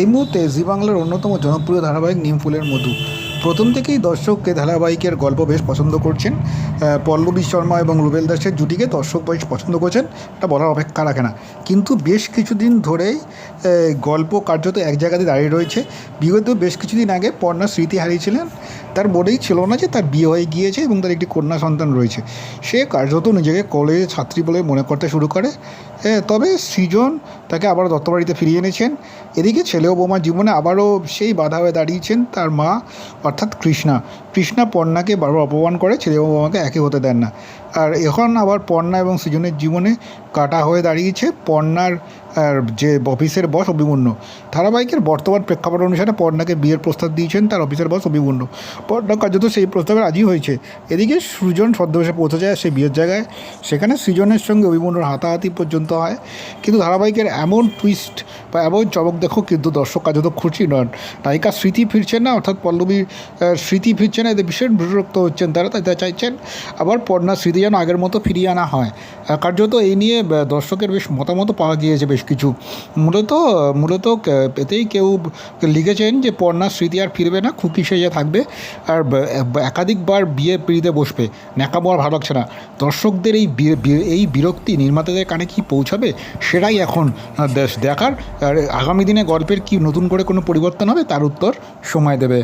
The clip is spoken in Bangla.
এই মুহূর্তে জি বাংলার অন্যতম জনপ্রিয় ধারাবাহিক নিমফুলের মধু। প্রথম থেকেই দর্শককে ধারাবাহিকের গল্প বেশ পছন্দ করছেন। পল্লবী শর্মা এবং রুবেল দাসের জুটিকে দর্শক বেশ পছন্দ করছেন। এটা বলার অপেক্ষা রাখে না। কিন্তু বেশ কিছুদিন ধরেই গল্প কার্যত এক জায়গাতে দাঁড়িয়ে রয়েছে। বিগত বেশ কিছুদিন আগে পর্ণা স্মৃতি হারিয়েছিলেন। তার মনেই ছিল না যে তার বিয়ে হয়ে গিয়েছে এবং তার একটি কন্যা সন্তান রয়েছে। সে কার্যত নিজেকে কলেজের ছাত্রী বলে মনে করতে শুরু করে। হ্যাঁ, তবে সৃজন তাকে আবার দত্তবাড়িতে ফিরিয়ে এনেছেন। এদিকে ছেলে ও বৌমার জীবনে আবারও সেই বাধা হয়ে দাঁড়িয়েছেন তার মা অর্থাৎ কৃষ্ণা। কৃষ্ণা পর্ণাকে বারবার অপমান করে ছেলে ও বৌমাকে একে হতে দেন না। আর এখন আবার পর্ণা এবং সৃজনের জীবনে কাটা হয়ে দাঁড়িয়েছে পর্ণার যে অফিসের বস অভিমন্যু। ধারাবাহিকের বর্তমান প্রেক্ষাপট অনুসারে পর্ণাকে বিয়ের প্রস্তাব দিয়েছেন তার অফিসের বস অভিমন্যু। পর্ণা কার্যত সেই প্রস্তাবে রাজি হয়েছে। এদিকে সৃজন ছদ্মবেশে পৌঁছে যায় সেই বিয়ের জায়গায়। সেখানে সৃজনের সঙ্গে অভিমন্যুর হাতাহাতি পর্যন্ত হয়। কিন্তু ধারাবাহিকের এমন টুইস্ট বা এমন চমক দেখো, কিন্তু দর্শক কার্যত খুশি নন। নায়িকা স্মৃতি ফিরছেন না, অর্থাৎ পল্লবীর স্মৃতি ফিরছে না এতে ভীষণ বিরক্ত হচ্ছেন তারা, তাই তারা চাইছেন আবার পর্ণা স্মৃতি যেন আগের মতো ফিরিয়ে আনা হয়। কার্যত এই নিয়ে দর্শকের বেশ মতামত পাওয়া গিয়েছে বেশ কিছু। মূলত মূলত এতেই কেউ লিখেছেন যে পর্ণা স্মৃতি আর ফিরবে না, খুকি সেজে থাকবে আর একাধিকবার বিয়ে পিড়িতে বসবে। ন্যাকামো আর ভালো লাগছে না। দর্শকদের এই এই বিরক্তি নির্মাতাদের কানে কি পৌঁছাবে, সেটাই এখন দেশ- দেখার। আর আগামী দিনে গল্পের কি নতুন করে কোনো পরিবর্তন হবে, তার উত্তর সময় দেবে